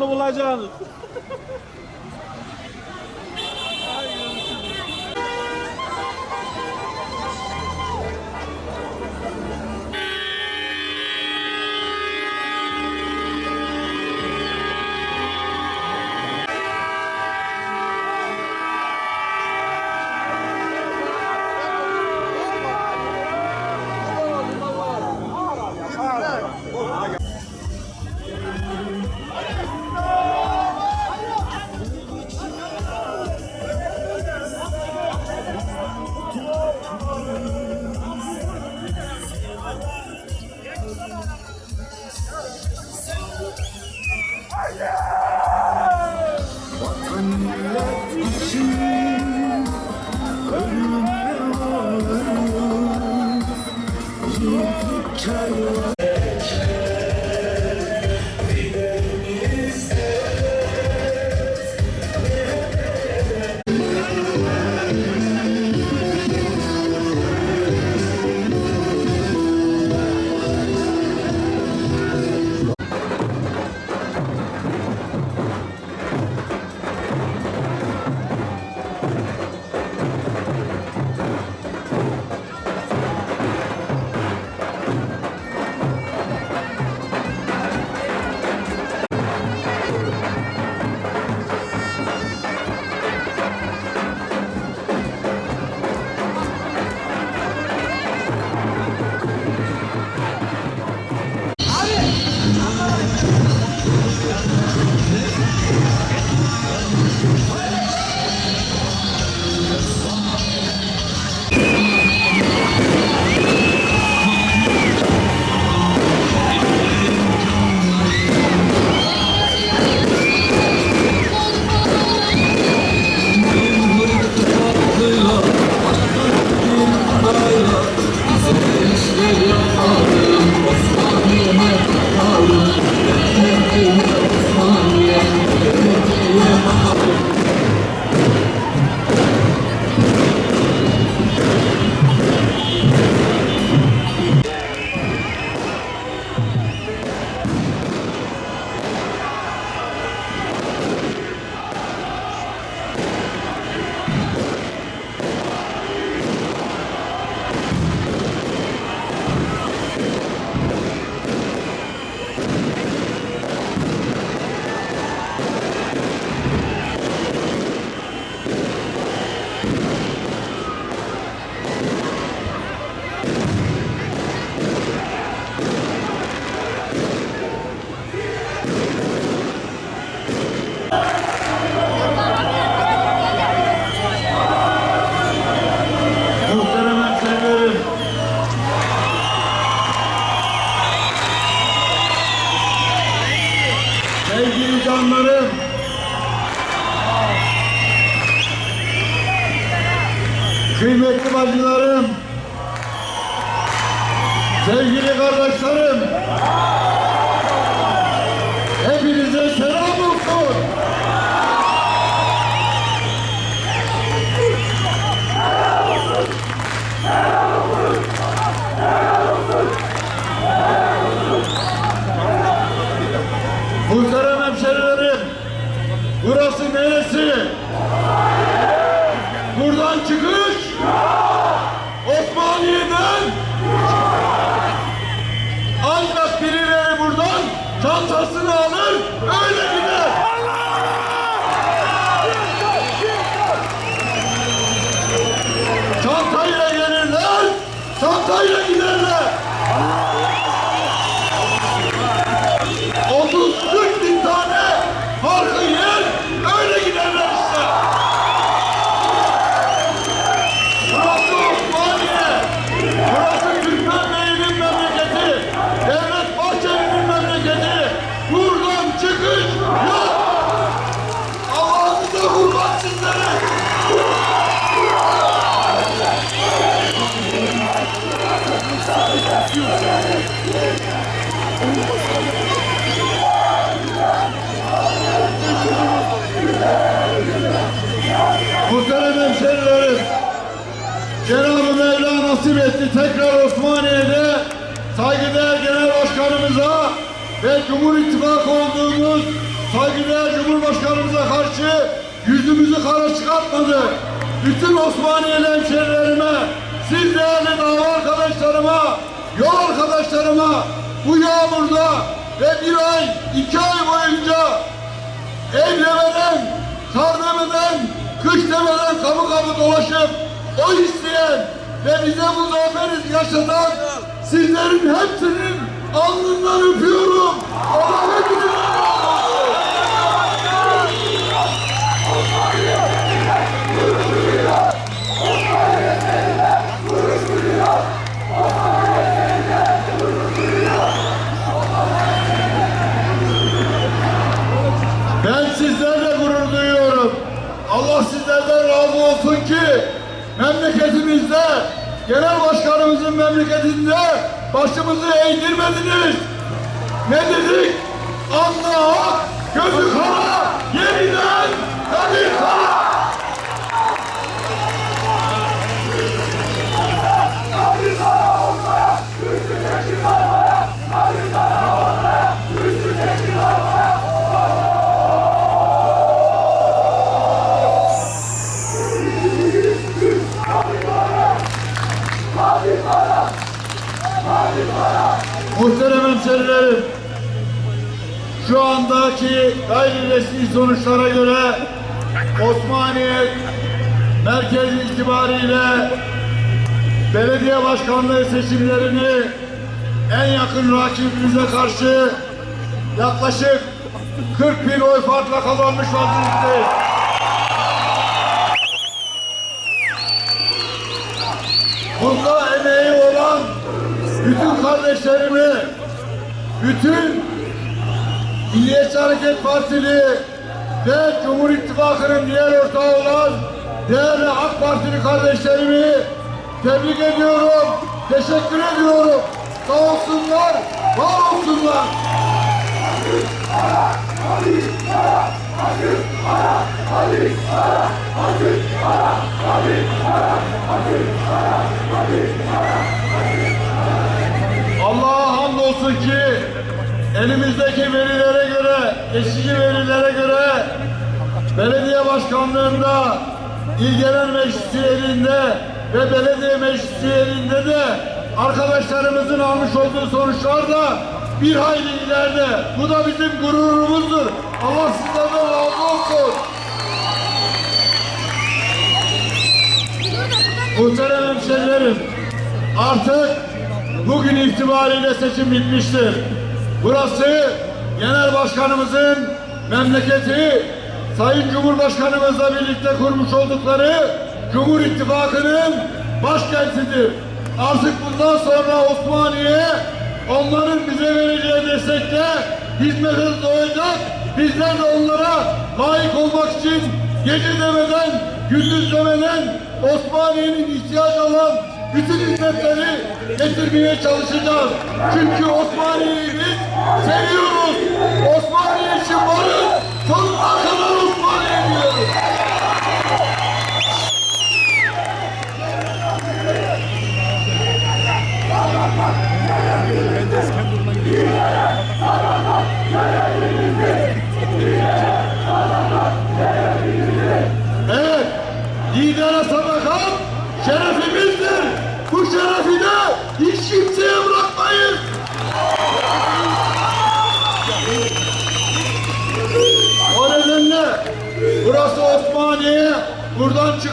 doğru yolu Canlarım. Kıymetli bacılarım. Sevgili kardeşlerim. Saygıdeğer Cumhurbaşkanımıza karşı yüzümüzü kara çıkartmadı. Bütün Osmaniyeli hemşerilerime, siz değerli dava arkadaşlarıma, yol arkadaşlarıma bu yağmurda ve bir ay, iki ay boyunca ev demeden, kar demeden, kış demeden kapı kapı dolaşıp o isteyen ve bize bu zaferi yaşatan sizlerin hepsinin genel başkanımızın memleketinde başımızı eğdirmediniz. Ne dedik? Allah hak, gözü kara, yeniden tabii kara. Muhterem hemşerilerim, şu andaki gayri resmi sonuçlara göre Osmaniye merkez itibariyle belediye başkanlığı seçimlerini en yakın rakibimize karşı yaklaşık 40 bin oy farkla kazanmış vaziyetteyiz. Bunda bütün kardeşlerimi, bütün Milliyetçi Hareket Partili ve Cumhur İttifakı'nın diğer ortağı olan değerli AK Partili kardeşlerimi tebrik ediyorum, teşekkür ediyorum. Sağ olsunlar, var olsunlar. Allah'a hamdolsun ki elimizdeki verilere göre, geçici verilere göre belediye başkanlığında İl Genel Meclisi elinde ve belediye meclisi elinde de arkadaşlarımızın almış olduğu sonuçlar da bir hayli ileride. Bu da bizim gururumuzdur. Allah sizlerden razı olsun. Muhterem hemşerilerim, artık bugün itibariyle seçim bitmiştir. Burası genel başkanımızın memleketi, Sayın Cumhurbaşkanımızla birlikte kurmuş oldukları Cumhur İttifakı'nın başkentidir. Artık bundan sonra Osmaniye onların bize vereceği destekte hizmete doyacak. Bizler de onlara layık olmak için gece demeden, gündüz demeden Osmaniye'nin ihtiyacı olan bütün hizmetleri getirmeye çalışacağız. Çünkü Osmaniye'yi biz seviyoruz. Osmaniye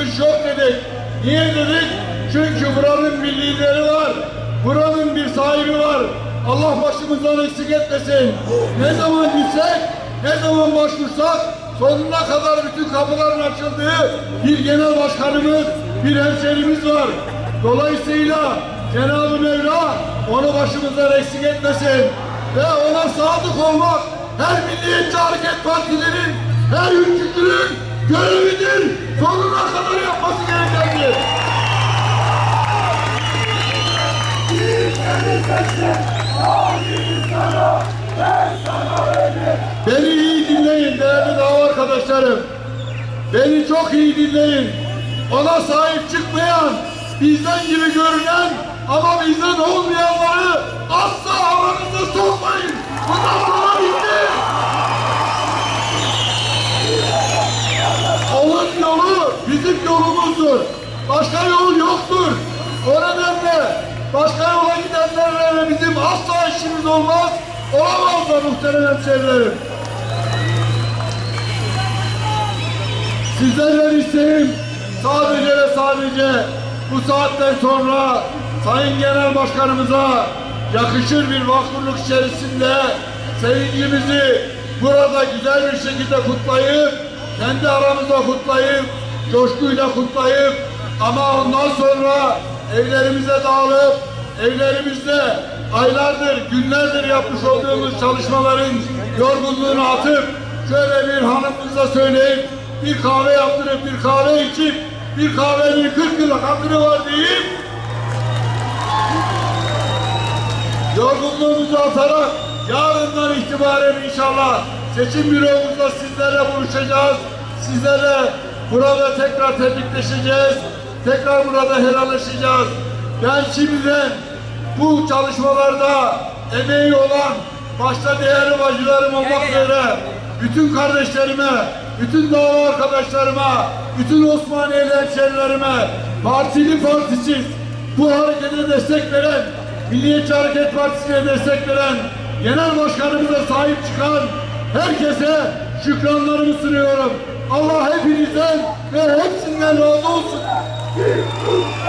çıkış yok dedik. Niye dedik? Çünkü buranın bir lideri var, buranın bir sahibi var. Allah başımızdan eksik etmesin. Ne zaman gitsek, ne zaman başvursak sonuna kadar bütün kapıların açıldığı bir genel başkanımız, bir hemşerimiz var. Dolayısıyla Cenab-ı Mevla onu başımızdan eksik etmesin ve ona sadık olmak her Milliyetçi Hareket Partilerin, her ülkücünün görevidir. Sonuna kadar yapması gerekendir. Beni iyi dinleyin değerli dava arkadaşlarım. Beni çok iyi dinleyin. Ona sahip çıkmayan, bizden gibi görünen ama bizden olmayanları asla aranıza sokmayın. Bundan sonra bitti. Yolu bizim yolumuzdur. Başka yol yoktur. O nedenle başka yola gidenlerle bizim asla işimiz olmaz. Olamaz da muhterem hemşehrilerim. Sizlerden isteğim sadece ve sadece bu saatten sonra Sayın Genel Başkanımıza yakışır bir vakfurluk içerisinde sevincimizi burada güzel bir şekilde kutlayıp kendi aramızda kutlayıp coşkuyla kutlayıp ama ondan sonra evlerimize dağılıp evlerimizde aylardır, günlerdir yapmış olduğumuz çalışmaların yorgunluğunu atıp şöyle bir hanımımıza söyleyip bir kahve yaptırıp bir kahve içip bir kahvenin 40 yıl hatırı var deyip yorgunluğumuzu atarak yarından itibaren inşallah seçim büromuzda sizlerle buluşacağız. Sizlerle burada tekrar tebrikleşeceğiz. Tekrar burada helalleşeceğiz. Ben şimdiden bu çalışmalarda emeği olan başta değerli bacılarım olmak üzere bütün kardeşlerime, bütün dava arkadaşlarıma, bütün Osmaniyeli hemşerilerime, partili partisiz bu harekete destek veren, Milliyetçi Hareket Partisi'ne destek veren, genel başkanımıza sahip çıkan herkese şükranlarımı sunuyorum. Allah hepinizden ve hepsinden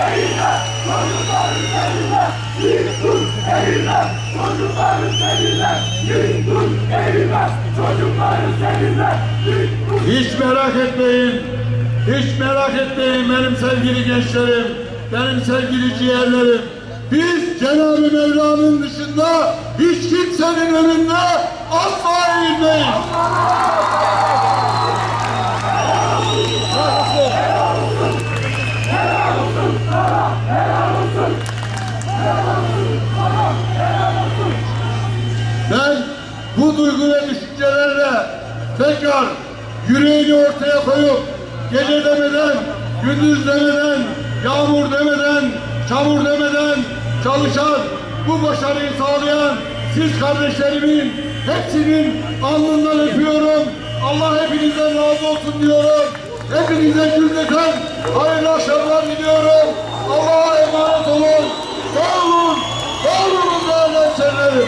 razı. Hiç merak etmeyin. Hiç merak etmeyin benim sevgili gençlerim. Benim sevgili ciğerlerim. Biz Cenab-ı Mevla'nın dışında hiç kimsenin önünde yüreğini ortaya koyup gece demeden, gündüz demeden, yağmur demeden, çamur demeden çalışan, bu başarıyı sağlayan siz kardeşlerimin hepsinin alnından öpüyorum. Allah hepinizden razı olsun diyorum. Hepinize cümleten hayırlı akşamlar diliyorum. Allah'a emanet olun. Sağ olun. Sağ olun değerli hemşehrilerim.